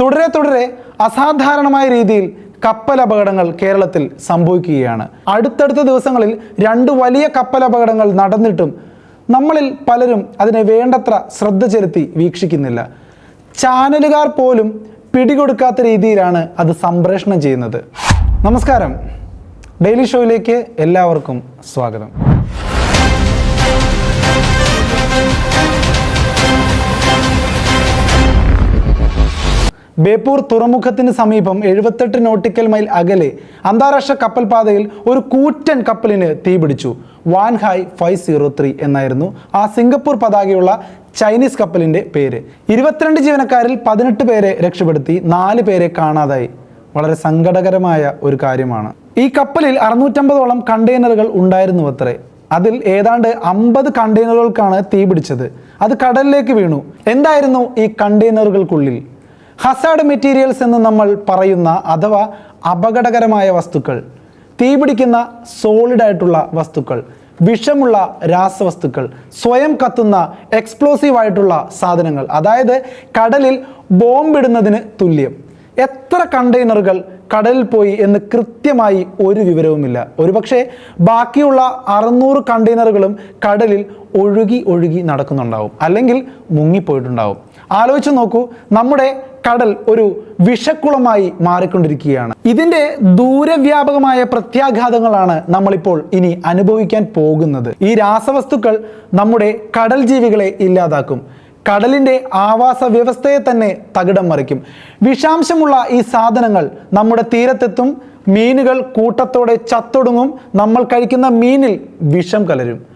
തുടരെ തുടരെ അസാധാരണമായ രീതിയിൽ കപ്പൽ അപകടങ്ങൾ കേരളത്തിൽ സംഭവിക്കുകയാണ്. അടുത്തടുത്ത ദിവസങ്ങളിൽ രണ്ട് വലിയ കപ്പൽ അപകടങ്ങൾ നടന്നിട്ടും നമ്മളിൽ പലരും അതിനെ വേണ്ടത്ര ശ്രദ്ധ ചെലുത്തി വീക്ഷിക്കുന്നില്ല. ചാനലുകാർ പോലും പിടികൊടുക്കാത്ത രീതിയിലാണ് അത് സംപ്രേഷണം ചെയ്യുന്നത്. നമസ്കാരം. ഡെയിലി ഷോയിലേക്ക് എല്ലാവർക്കും സ്വാഗതം. ബേപ്പൂർ തുറമുഖത്തിന് സമീപം എഴുപത്തെട്ട് നോട്ടിക്കൽ മൈൽ അകലെ അന്താരാഷ്ട്ര കപ്പൽപാതയിൽ ഒരു കൂറ്റൻ കപ്പലിന് തീപിടിച്ചു വാൻഹായ് ഫൈവ് സീറോ ത്രീ എന്നായിരുന്നു ആ സിംഗപ്പൂർ പതാകയുള്ള ചൈനീസ് കപ്പലിന്റെ പേര്. ഇരുപത്തിരണ്ട് ജീവനക്കാരിൽ പതിനെട്ട് പേരെ രക്ഷപ്പെടുത്തി നാല് പേരെ കാണാതായി. വളരെ സങ്കടകരമായ ഒരു കാര്യമാണ്. ഈ കപ്പലിൽ അറുന്നൂറ്റമ്പതോളം കണ്ടെയ്നറുകൾ ഉണ്ടായിരുന്നു അത്രേ അതിൽ ഏതാണ്ട് അമ്പത് കണ്ടെയ്നറുകൾക്കാണ് തീപിടിച്ചത് അത് കടലിലേക്ക് വീണു. എന്തായിരുന്നു ഈ കണ്ടെയ്നറുകൾക്കുള്ളിൽ? ഹസാഡ് മെറ്റീരിയൽസ് എന്ന് നമ്മൾ പറയുന്ന അഥവാ അപകടകരമായ വസ്തുക്കൾ തീപിടിക്കുന്ന സോളിഡ് ആയിട്ടുള്ള വസ്തുക്കൾ വിഷമുള്ള രാസവസ്തുക്കൾ സ്വയം കത്തുന്ന എക്സ്പ്ലോസീവ് ആയിട്ടുള്ള സാധനങ്ങൾ. അതായത് കടലിൽ ബോംബിടുന്നതിന് തുല്യം. എത്ര കണ്ടെയ്നറുകൾ കടലിൽ പോയി എന്ന് കൃത്യമായി ഒരു വിവരവുമില്ല. ഒരുപക്ഷെ ബാക്കിയുള്ള അറുന്നൂറ് കണ്ടെയ്നറുകളും കടലിൽ ഒഴുകി ഒഴുകി നടക്കുന്നുണ്ടാവും. അല്ലെങ്കിൽ മുങ്ങിപ്പോയിട്ടുണ്ടാവും. ആലോചിച്ച് നോക്കൂ നമ്മുടെ കടൽ ഒരു വിഷക്കുളമായി മാറിക്കൊണ്ടിരിക്കുകയാണ്. ഇതിന്റെ ദൂരവ്യാപകമായ പ്രത്യാഘാതങ്ങളാണ് നമ്മളിപ്പോൾ ഇനി അനുഭവിക്കാൻ പോകുന്നത്. ഈ രാസവസ്തുക്കൾ നമ്മുടെ കടൽ ജീവികളെ ഇല്ലാതാക്കും. കടലിന്റെ ആവാസ വ്യവസ്ഥയെ തന്നെ തകിടം മറിക്കും. വിഷാംശമുള്ള ഈ സാധനങ്ങൾ നമ്മുടെ തീരത്തെത്തും മീനുകൾ കൂട്ടത്തോടെ ചത്തൊടുങ്ങും നമ്മൾ കഴിക്കുന്ന മീനിൽ വിഷം കലരും.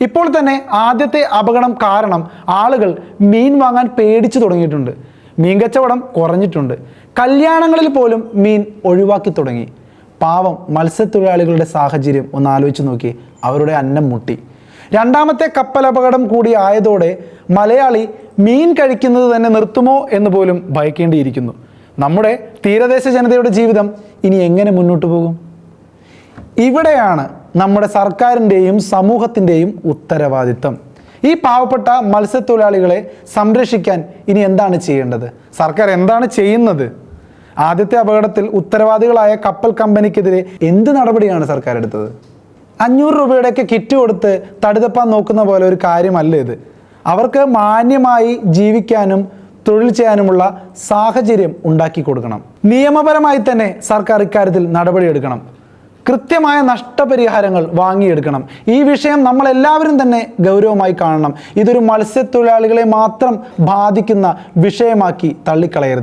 ഇപ്പോൾ തന്നെ ആദ്യത്തെ അപകടം കാരണം ആളുകൾ മീൻ വാങ്ങാൻ പേടിച്ചു തുടങ്ങിയിട്ടുണ്ട്. മീൻ കച്ചവടം കുറഞ്ഞിട്ടുണ്ട്. കല്യാണങ്ങളിൽ പോലും മീൻ ഒഴിവാക്കി തുടങ്ങി. പാവം മത്സ്യത്തൊഴിലാളികളുടെ സാഹചര്യം ഒന്ന് ആലോചിച്ച് നോക്കി. അവരുടെ അന്നം മുട്ടി. രണ്ടാമത്തെ കപ്പൽ അപകടം കൂടി ആയതോടെ മലയാളി മീൻ കഴിക്കുന്നത് തന്നെ നിർത്തുമോ എന്ന് പോലും ഭയക്കേണ്ടിയിരിക്കുന്നു. നമ്മുടെ തീരദേശ ജനതയുടെ ജീവിതം ഇനി എങ്ങനെ മുന്നോട്ട് പോകും? ഇവിടെയാണ് നമ്മുടെ സർക്കാരിന്റെയും സമൂഹത്തിന്റെയും ഉത്തരവാദിത്തം. ഈ പാവപ്പെട്ട മത്സ്യത്തൊഴിലാളികളെ സംരക്ഷിക്കാൻ ഇനി എന്താണ് ചെയ്യേണ്ടത്? സർക്കാർ എന്താണ് ചെയ്യുന്നത്? ആദ്യത്തെ അപകടത്തിൽ ഉത്തരവാദികളായ കപ്പൽ കമ്പനിക്കെതിരെ എന്ത് നടപടിയാണ് സർക്കാർ എടുത്തത്? അഞ്ഞൂറ് രൂപയുടെയൊക്കെ കിറ്റ് കൊടുത്ത് തടുതപ്പാൻ നോക്കുന്ന പോലെ ഒരു കാര്യമല്ല ഇത്. അവർക്ക് മാന്യമായി ജീവിക്കാനും തൊഴിൽ ചെയ്യാനുമുള്ള സാഹചര്യം ഉണ്ടാക്കി കൊടുക്കണം. നിയമപരമായി തന്നെ സർക്കാർ ഇക്കാര്യത്തിൽ നടപടിയെടുക്കണം കൃത്യമായ നഷ്ടപരിഹാരങ്ങൾ വാങ്ങിയെടുക്കണം. ഈ വിഷയം നമ്മളെല്ലാവരും തന്നെ ഗൗരവമായി കാണണം. ഇതൊരു മത്സ്യത്തൊഴിലാളികളെ മാത്രം ബാധിക്കുന്ന വിഷയമാക്കി തള്ളിക്കളയരുത്.